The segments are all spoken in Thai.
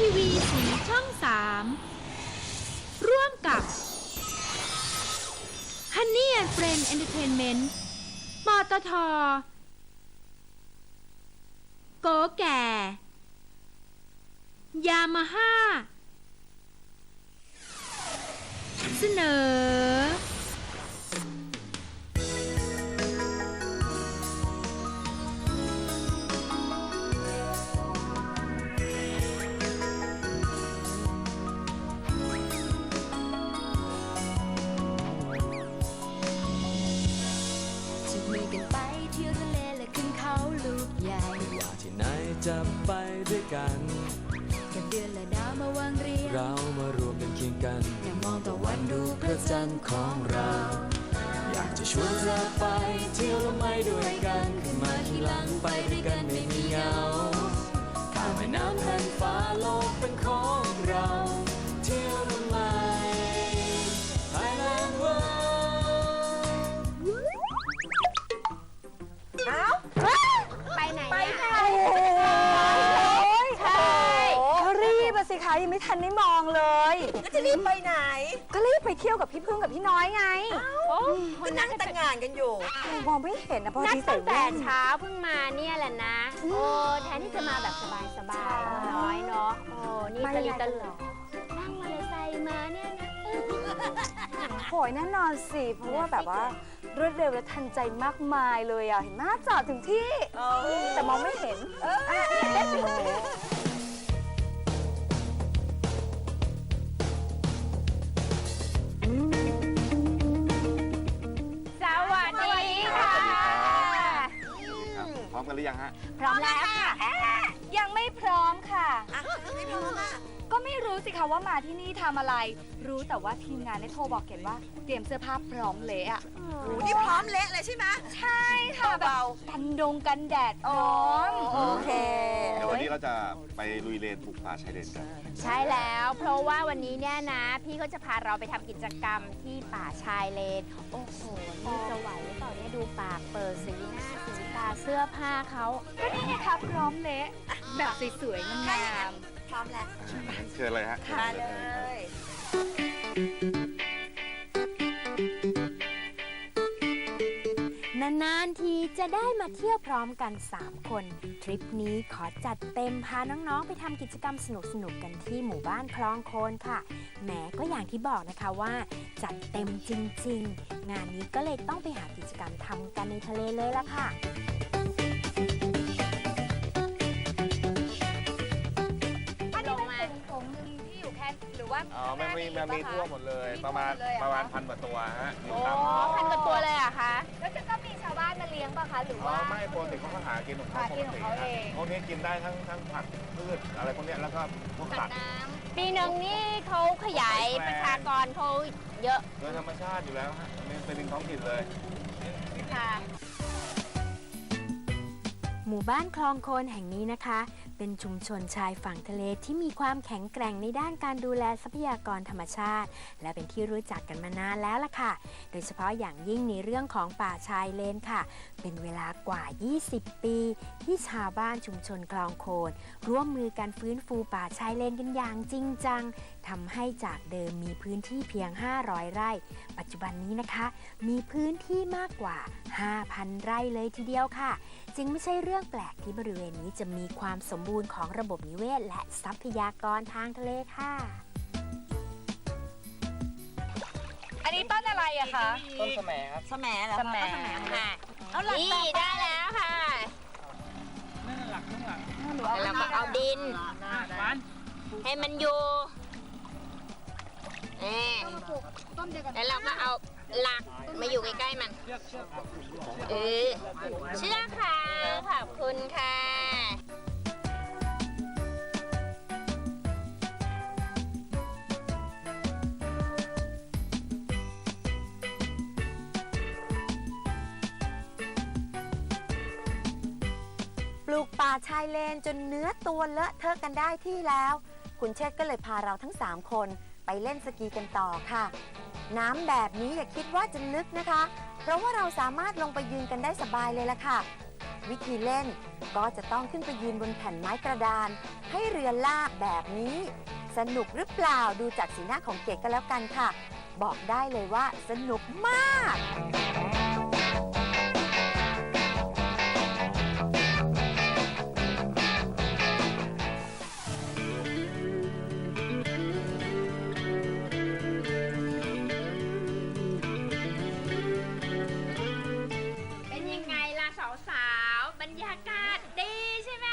ทีวีสีช่อง 3 ร่วมกับ Honey and Friend Entertainment ปตทโกแก่ ยามาฮ่า เสนอ ด้วยกันกับเดือนและดาวมาวางเรียง เรามารวมกันเคียงกันแต่มองตะวันดูพระจันทร์ของเรา อยากจะชวนเธอไปเที่ยวและไม่ด้วยกัน ขึ้นมาทีหลังไปด้วยกันไม่มีเหงาข้ามแม่น้ำแผ่านฟ้าโลกเป็นของเรา ไม่ทันได้มองเลย แล้วจะรีบไปไหน ก็รีบไปเที่ยวกับพี่พึ่งกับพี่น้อยไงโอ้ก็นั่งแต่งงานกันอยู่มองไม่เห็นนะเพราะนัดที่ใส่ตั้งแต่แว่นเช้าเพิ่งมาเนี่ยแหละนะโอ้แทนที่จะมาแบบสบายๆน้อยเนาะโอ้นี่ตะลิตะเหลือนั่งมอเตอร์ไซค์มาเนี่ยนะโหยแน่นอนสิเพราะว่าแบบว่ารวดเร็วและทันใจมากมายเลยอะเห็นไหมจอดถึงที่ แต่มองไม่เห็นเออ ร้อมกันหรือยังฮะ พร้อมแล้วค่ะยังไม่พร้อมค่ะ อะไม่พร้อมอะก็ไม่รู้สิคะว่ามาที่นี่ทำอะไร รู้แต่ว่าทีมงานได้โทรบอกเก็นว่าเตรียมเสื้อผ้าพร้อมเละอะโอ้นี่พร้อมเละเลยใช่ไหม ใช่ค่ะแบบเบา กันดงกันแดดพร้อม โอเค เดี๋ยววันนี้เราจะไปลุยเลนปลูกป่าชายเลนกัน ใช่แล้ว เพราะว่าวันนี้เนี่ยนะ พี่เขาจะพาเราไปทำกิจกรรมที่ป่าชายเลน โอ้โหนี่จะไหวหรือเปล่าเนี่ยดูปากเปิดสีหน้าสีตาเสื้อผ้าเขาก็นี่ไงคะพร้อมเละแบบสวยๆงามพร้อมแล้วเชิญเลยฮะมาเลย นานๆทีจะได้มาเที่ยวพร้อมกัน 3 คน ทริปนี้ขอจัดเต็มพาน้องๆ ไปทำกิจกรรมสนุกๆกันที่หมู่บ้านคลองโคนค่ะแหมก็อย่างที่บอกนะคะว่า จัดเต็มจริงๆ งานนี้ก็เลยต้องไปหากิจกรรมทำกันในทะเลเลยละค่ะ อว่าอ๋อมันมีมันมีทั่วหมดเลย ประมาณประมาณพันกว่าตัวฮะอยู่โอ้ตามพันกว่าตัวเลยเหรอะคะแล้วจะก็มีชาวบ้านมาเลี้ยงป่ะคะหรืออ๋อว่า ไม่ปกติเขาก็หากินของเขาหาปกิกนของติเขาเอง พวกนี้กินได้ทั้งทั้งผักพืชอะไรพวกเนี้ยแล้วก็พวกสัตว์ปีหนึ่งนี่เขาขยายประชากรเขาเยอะโดยธรรมชาติอยู่แล้วฮะนี่เป็นดินท้องถิ่นเลย ค่ะ หมู่บ้านคลองโคนแห่งนี้นะคะ เป็นชุมชนชายฝั่งทะเลที่มีความแข็งแกร่งในด้านการดูแลทรัพยากรธรรมชาติ และเป็นที่รู้จักกันมานานแล้วล่ะค่ะ โดยเฉพาะอย่างยิ่งในเรื่องของป่าชายเลนค่ะ เป็นเวลากว่า 20 ปี ที่ชาวบ้านชุมชนคลองโคนร่วมมือกันฟื้นฟูป่าชายเลนกันอย่างจริงจังทำให้จากเดิมมีพื้นที่เพียง 500 ไร่ ปัจจุบันนี้นะคะ มีพื้นที่มากกว่า 5,000 ไร่เลยทีเดียวค่ะจึงไม่ใช่เรื่องแปลกที่บริเวณนี้จะมีความสมบูรณ์ของระบบนิเวศ และทรัพยากรทางทะเลค่ะ อันนี้ต้นอะไรอะคะต้นสมัยครับสมเหรอสแหมค่ะเอาหลักนี่ได้แล้วค่ะแล้วเราก็เอาดิน ให้มันอยู่เอ่ แล้วเราก็เอาหลักมาอยู่ใกล้ๆมัน เออ เชื่อกค่ะ ขอบคุณค่ะปลูกป่าชายเลนจนเนื้อตัวเลอะเทอะกันได้ที่แล้ว คุณเชษฐ์ก็เลยพาเราทั้ง 3 คนไปเล่นสกีกันต่อค่ะ น้ำแบบนี้อย่าคิดว่าจะลึกนะคะ เพราะว่าเราสามารถลงไปยืนกันได้สบายเลยละค่ะ วิธีเล่นก็จะต้องขึ้นไปยืนบนแผ่นไม้กระดาน ให้เรือลากแบบนี้ สนุกหรือเปล่าดูจากสีหน้าของเกดก็แล้วกันค่ะ บอกได้เลยว่าสนุกมาก ล่ะสาวๆบรรยากาศดีใช่ไหม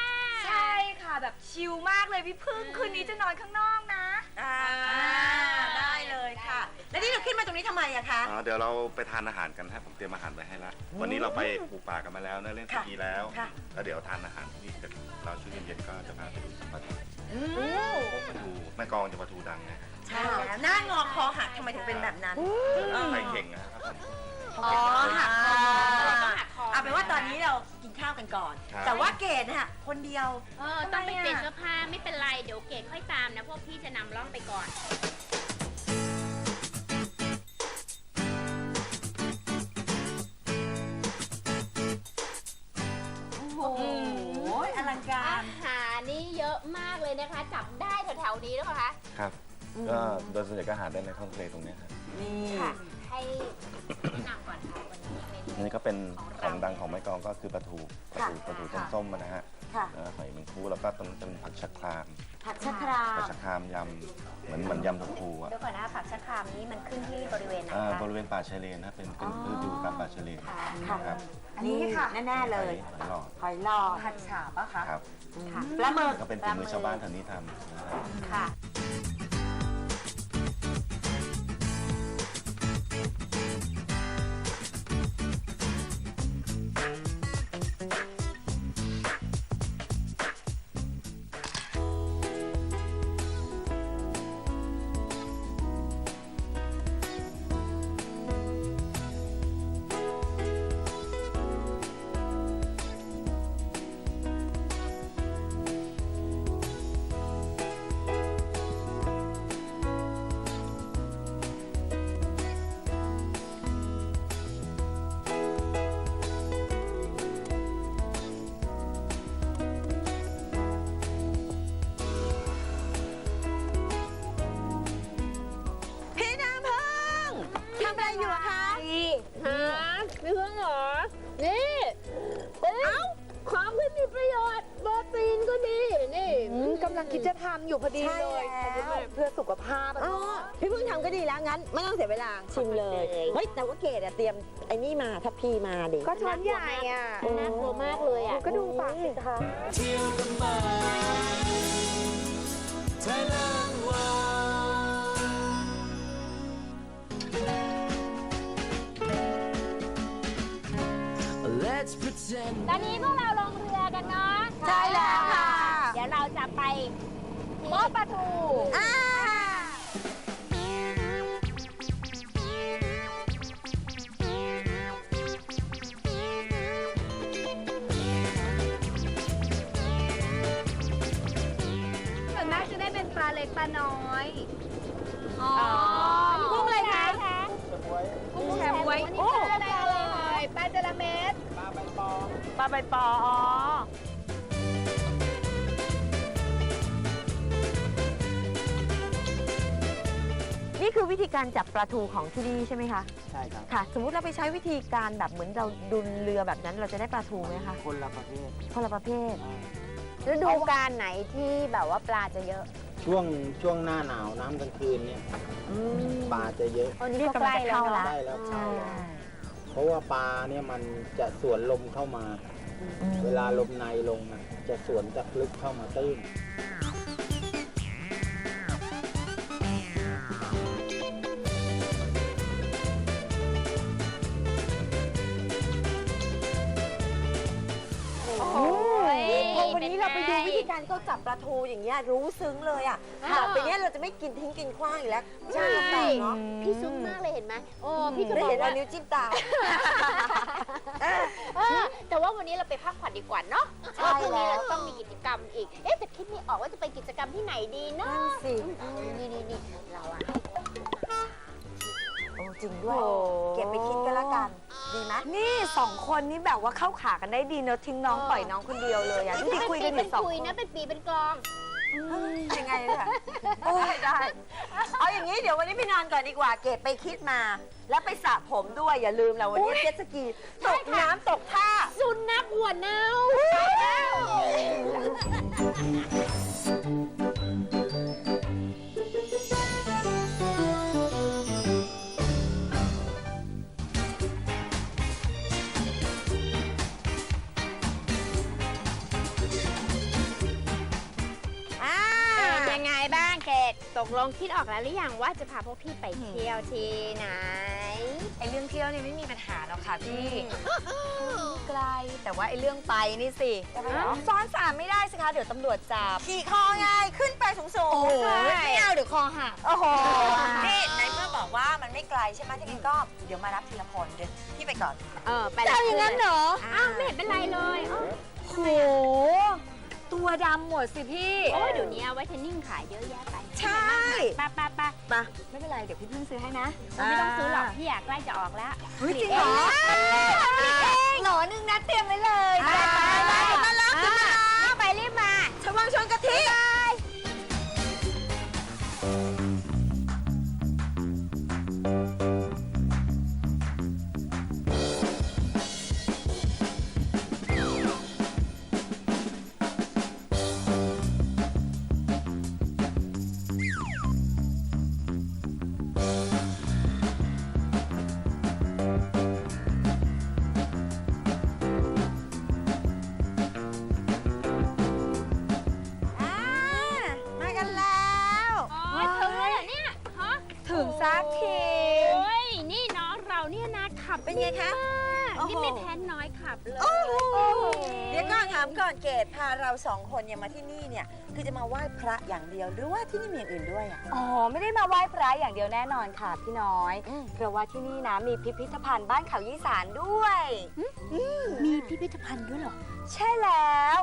ใช่ค่ะแบบชิลมากเลยพี่พึ่งคืนนี้จะนอนข้างนอกนะอ่าได้เลยค่ะ แล้วนี่เราขึ้นมาตรงนี้ทำไมอะคะ อ๋อเดี๋ยวเราไปทานอาหารกันฮะผมเตรียมอาหารไว้ให้ละวันนี้เราไปปลูกป่ากันมาแล้วนะเล่นสค่ะกีแล้วค่ะแล้วเดี๋ยวทานอาหารที่นี่เสร็จเราช่วงเย็นๆก็จะพาไปดูปลาทูอืมปลาทูแม่กลองจะปลาทูดังนะใช่แล้วหน้างอคอหักทำไมถึงเป็นแบบนั้นไข่เข่งนะครับผม อ๋อหักคอต้องหักคอเอาเป็นว่าตอนนี้เรากินข้าวกันก่อน ครับ แต่ว่าเกดน่ะคนเดียว เออต้องไปเปลี่ยนเสื้อผ้าไม่เป็นไรเดี๋ยวเกดค่อยตามนะพวกพี่จะนำร่องไปก่อน โอ้โหอลังกาอาร หารนี่เยอะมากเลยนะคะ จับได้แถวๆนี้หรือเปล่าคะ ครับ ก็โดยส่วนใหญ่ก็หาได้ในท้องทะเลตรงเนี้ยครับ นี่ ให้แนะนำก่อนค่ะวันนี้เมนูอันนี้ก็เป็นของขเราองดังของแม่กลองก็คือปลาทูปลาทูปลาทูต้มส้มๆนะฮะค่ะแล้วก็หอยแมงคู่แล้วก็ตรงเป็นผักชะครามผักชะครามผักชะครามยำเหมือนเหมือนยำถั่วพูอะเดี๋ยวก่อนนะผักชะครามนี้มันขึ้นที่บริเวณไหนอ่าคะ บริเวณป่าชายเลนนะเป็นเป็นพืชอยู่ตามป่าชายเลนค่ะครับอันนี้ค่ะ แน่ๆเลยหอยหลอดหอยหลอดผัดฉาบปะคะครับ ค่ะ ปลาหมึกก็เป็นฝีมือชาวบ้านแถวนี้ทำนะครับ ค่ะ อยู่อะคะฮะพี่เพิ่งเหรอ นี่เอ้าของที่มีประโยชน์โปรตีนก็ดีนี่กำลังคิดจะทำอยู่พอดีเลยเพื่อสุขภาพอะอ๋อเนาะพี่เพิ่งทำก็ดีแล้วงั้น ไม่ต้องเสียเวลาชิมเลย เฮ้ยแต่ว่าเกดอะเตรียมไอ้นี่มาทัพพีมาดิก็ช้อนใหญ่อะน่ากลัวมากเลยอะก็ดูปากสิคะเที่ยวกันมาไทยแลนด์ Let's pretend ตอนนี้พวกเราลงเรือกันเนาะใช่แล้วค่ะ เดี๋ยวเราจะไปโป๊ะปลาทูอ่าส่วนมากจะได้เป็นปลาเล็กปลาน้อย อ๋อกุ้งอะไรคะกุ้งแชมไว้โอ้ปลาเลยปลาจระเม็ดปลาใบปอ ปลาใบปออ๋อนี่คือวิธีการจับปลาทูของที่นี่ใช่ไหมคะใช่ครับ ค่ะ สมมุติเราไปใช้วิธีการแบบเหมือนเราดุนเรือแบบนั้น เราจะได้ปลาทูไหมคะคนละประเภทคนละประเภท ฤดูกาลไหนที่แบบว่าปลาจะเยอะช่วงช่วงหน้าหนาวน้ำกลางคืนเนี่ยปลาจะเยอะ อันนี้ก็ใกล้แล้วเนาะได้แล้วเข้าแล้วเพ ราะว่าปลาเนี่ยมันจะสวนลมเข้ามา เวลาลมในลงน่ะจะสวนจากลึกเข้ามาตื้น เราไปดูวิธีการเขาจับปลาทูอย่างเงี้ยรู้ซึ้งเลยอะต่อไปเนี้ยเราจะไม่กินทิ้งกินขว้างอีกแล้วใช่เนาะพี่ซุ้มมากเลยเห็นไหมโอ้พี่จะได้บอกเห็นเอาว่านิ้วจิ้มตาเออแต่ว่าวันนี้เราไปพักผ่อนดีกว่าเนาะใช่เพราะพรุ่งนี้แล้วเราต้องมีกิจกรรมอีก เอ๊ะแต่คิดไม่ออกว่าจะไปกิจกรรมที่ไหนดีเนาะนั่นสินี่นี่นี่เราอะโอ้จริงด้วยเก็บไปคิ ดกันละกันดีดีไหมนี่สองคนนี่แบบว่าเข้าขากันได้ดีเนอะทิ้งน้องปล่อยน้องคนเดียวเลยอะที่คุยกันอยู่สองคุยคนนะเป็นปีเป็นกลอง ยังไงล่ะโอ้ยได้ เอาอย่างนี้เดี๋ยววันนี้ไปนอนก่อนดีกว่า เกดไปคิดมา แล้วไปสระผมด้วยอย่าลืมนะวันนี้เจ็ตสกีตกน้ำตกท่า สุนัขหัวเน่า ตกลงคิดออกแล้วหรือยังว่าจะพาพวกพี่ไปเที่ยวที่ไหน ไอเรื่องเที่ยวนี่ไม่มีปัญหาหรอกค่ะพี่ไกล แต่ว่าไอเรื่องไปนี่สิซ้อนสามไม่ได้สิคะ เดี๋ยวตำรวจจับขี่คอไงขึ้นไปสูงสูงโอ้โหไม่เอาเดี๋ยวคอหักโอ้โหนี่ในเมื่อบอกว่ามันไม่ไกลใช่ไหมที่นี่ก็เดี๋ยวมารับทีละคนเดี๋ยวพี่ไปก่อนเออไปจะเอาอย่างนั้นเหรออ้าวไม่เห็นเป็นไรเลยอ้าวโหตัวดำหมดสิพี่ โอ้ยเดี๋ยวนี้ไวท์เทนนิ่งขายเยอะแยะไป ใช่ไป้าป้าป้ามาไม่เป็นไร เดี๋ยวพี่พึ่งซื้อให้นะไม่ต้องซื้อหรอกพี่อยากใกล้จะออกแล้วเฮ้ยจริงเหรอหนอนึงนะเตรียมไว้เลยไปไปมารับรีบไปรีบมาชวังชนกะทิ ขับเลยโอ้โหเดี๋ยวก่อนถามก่อนเกดพาเราสองคนเนี่ยมาที่นี่เนี่ย คือจะมาไหว้พระอย่างเดียวหรือว่าที่นี่มีอย่างอื่นด้วยอะ อ๋อ ไม่ได้มาไหว้พระอย่างเดียวแน่นอนค่ะพี่น้อยอืมเพราะว่าที่นี่นะมีพิพิธภัณฑ์บ้านเขายี่สานด้วย มีพิพิธภัณฑ์ด้วยเหรอ ใช่แล้ว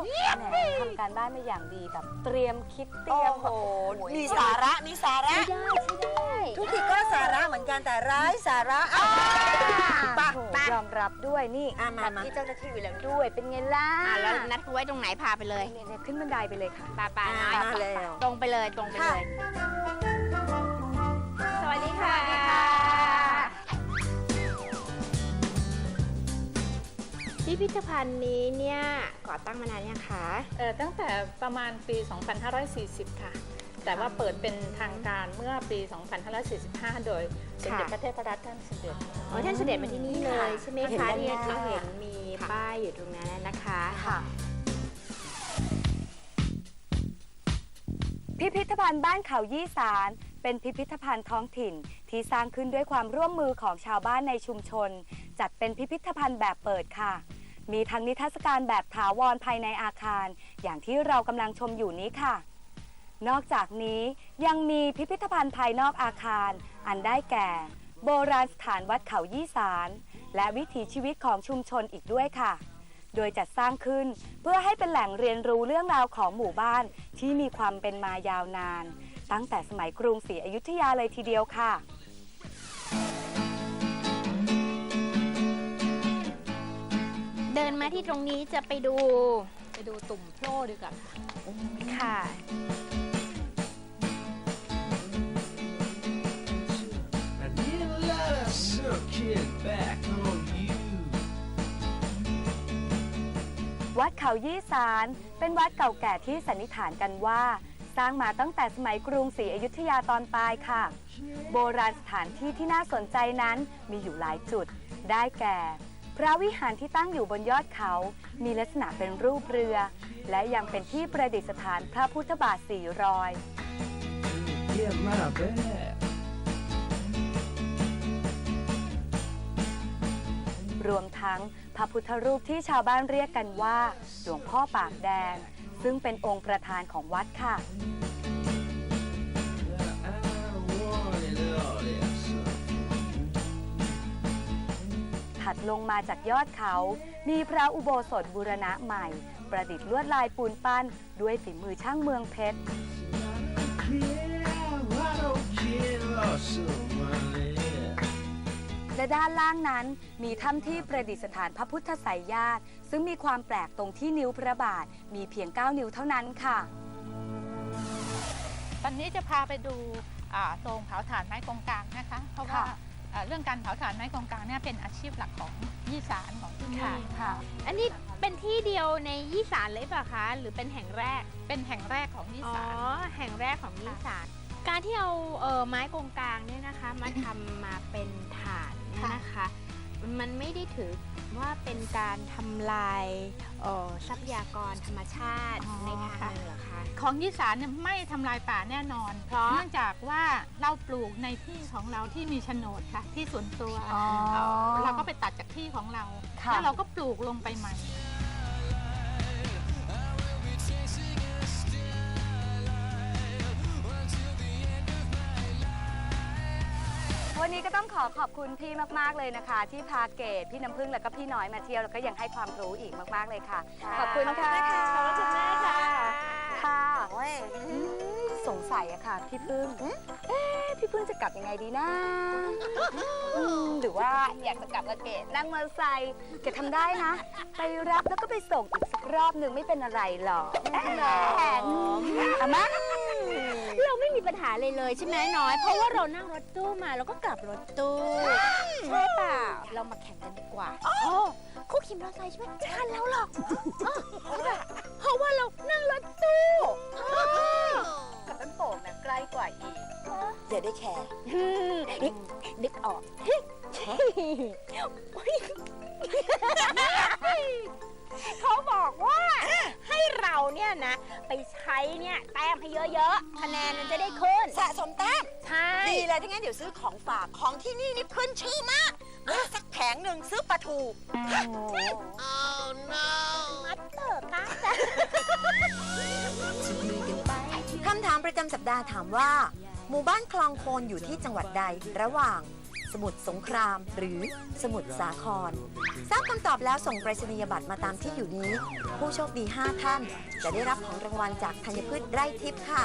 แหมทำการบ้านมาอย่างดีแบบเตรียมคิดเตรียมโอ้โหแบบมีสาระมีสาระ ใช่ได้ใช่ได้ทุกทีก็สาระเหมือนกันแต่ร้ายสาระอะไปโอ้โหยอมรับด้วยนี่อะมาจัดมาที่เจ้าหน้าที่อยู่แล้วด้วยเป็นไงล่ะอะแล้วนัดเขาไว้ตรงไหนพาไปเลยเนี่ยเนี่ยขึ้นบันไดไปเลยค่ะ ปาปาน้อยมาเลยตรงไปเลยตรงไปเลย สวัสดีค่ะ พิพิธภัณฑ์นี้เนี่ยก่อตั้งมานานยังคะเอ่อตั้งแต่ประมาณปี 2540 ค่ะ แต่ว่าเปิดเป็นทางการเมื่อปี 2545 โดยสมเด็จพระเทพรัตนท่านสมเด็จอ๋อท่านเสด็จมาที่นี่เลยใช่ไหมเห็นคะด้านหเนี่ยน้าเราเห็นมีป้ายอยู่ตรงนั้นนะคะค่ะพิพิธภัณฑ์บ้านเขายี่สาร เป็นพิพิธภัณฑ์ท้องถิ่น ที่สร้างขึ้นด้วยความร่วมมือของชาวบ้านในชุมชน จัดเป็นพิพิธภัณฑ์แบบเปิดค่ะ มีทั้งนิทรรศการแบบถาวรภายในอาคาร อย่างที่เรากำลังชมอยู่นี้ค่ะ นอกจากนี้ยังมีพิพิธภัณฑ์ภายนอกอาคาร อันได้แก่ โบราณสถานวัดเขายี่สาร และวิถีชีวิตของชุมชนอีกด้วยค่ะ โดยจัดสร้างขึ้นเพื่อให้เป็นแหล่งเรียนรู้เรื่องราวของหมู่บ้านที่มีความเป็นมายาวนาน ตั้งแต่สมัยกรุงศรีอยุธยาเลยทีเดียวค่ะ เดินมาที่ตรงนี้จะไปดูไปดูตุ่มโพร่ดีกว่าค่ะ I didn't let a circuit back on you. วัดเขายี่สารเป็นวัดเก่าแก่ที่สันนิษฐานกันว่า สร้างมาตั้งแต่สมัยกรุงศรีอยุธยาตอนปลายค่ะ โบราณสถานที่ที่น่าสนใจนั้นมีอยู่หลายจุด ได้แก่ พระวิหารที่ตั้งอยู่บนยอดเขา มีลักษณะเป็นรูปเรือ และยังเป็นที่ประดิษฐานพระพุทธบาทสี่รอยรวมทั้งพระพุทธรูปที่ชาวบ้านเรียกกันว่า หลวงพ่อปากแดง ซึ่งเป็นองค์ประธานของวัดค่ะ ถัดลงมาจากยอดเขา มีพระอุโบสถบูรณะใหม่ ประดิษฐ์ลวดลายปูนปั้น ด้วยฝีมือช่างเมืองเพชร Yeah, I don't care, lost some money. และด้านล่างนั้นมีถ้ำที่ประดิษฐานพระพุทธไสยญาติ ซึ่งมีความแปลกตรงที่นิ้วพระบาท มีเพียง 9 นิ้วเท่านั้นค่ะตอนนี้จะพาไปดูอ่าโรงเผาถ่านไม้กงกลางนะคะ เพราะว่าค่ะอ่า เรื่องการเผาถ่านไม้กงกลางเนี่ยเป็นอาชีพหลักของยี่สานของที่นี่ค่ะค่ะอันนี้เป็นที่เดียวในยี่สานเลยเปล่าคะ หรือเป็นแห่งแรก เป็นแห่งแรกของยี่อ๋อสานแห่งแรกของยี่สาน การที่เอาเอ่อไม้กงกลางเนี่ยนะคะ มาทำมาเป็นฐานเนี่ยนะคะ มันไม่ได้ถือว่าเป็นการทำลายเอ่อทรัพยากรธรรมชาติอ๋อในทางหนึ่งเหรอคะของยี่สานเนี่ยไม่ทำลายป่าแน่นอน เพราะเนื่องจากว่าเราปลูกในที่ของเราที่มีโฉนดค่ะที่ส่วนตัวอ๋อเราก็ไปตัดจากที่ของเราค่ะแล้วเราก็ปลูกลงไปใหม่ วันนี้ก็ต้องขอขอบคุณพี่มาก ๆ เลยนะคะ ที่พาเกดพี่น้ำพึ่งแล้วก็พี่น้อยมาเที่ยวแล้วก็ยังให้ความรู้อีกมากๆเลยค่ะ ขอบคุณค่ะขอบคุณแม่ค่ะค่ะอืมสงสัยอะค่ะพี่พึ่งเอ๊ะพี่พึ่งจะกลับยังไงดีนะอืมหรือว่าอยากจะกลับกับเกดนั่งมอเตอร์ไซค์เกดทำได้นะ ไปรับแล้วก็ไปส่งอีกสักรอบหนึ่งไม่เป็นอะไรหรอกแอนเอามาเราไม่มี ปัญหาเลยเลยใช่ไหมน้อย เพราะว่าเรานั่งรถตู้มาแล้วก็กลับรถตู้ใช่เปล่าเรามาแข่งกันดีกว่าโอ้คู่ขี่มอเตอร์ไซค์ใช่ไหมไม่ทันแล้วหรอกอ้อใช่ป่ะเพราะว่าเรานั่งรถตู้อ้อกับต้นโป่งนะใกล้กว่าอีกอย่าได้แคร์อืมนึกออก เขาบอกว่าให้เราเนี่ยนะ ไปใช้เนี่ยแต้มให้เยอะๆคะแนนมันจะได้ขึ้น สะสมแต้มใช่ดีเลยถ้างั้นเดี๋ยวซื้อของฝากของที่นี่นี่ขึ้นชื่อมากเลือกสักแผงหนึ่งซื้อปลาทูมัดเตอร์ค่ะคำถามประจำสัปดาห์ถามว่า หมู่บ้านคลองโคนอยู่ที่จังหวัดใดระหว่าง สมุทรสงคราม หรือสมุทรสาคร ทราบคำตอบแล้วส่งไปรษณียบัตรมาตามที่อยู่นี้ ผู้โชคดี 5 ท่าน จะได้รับของรางวัลจากธัญพืชไร่ทิพย์ค่ะ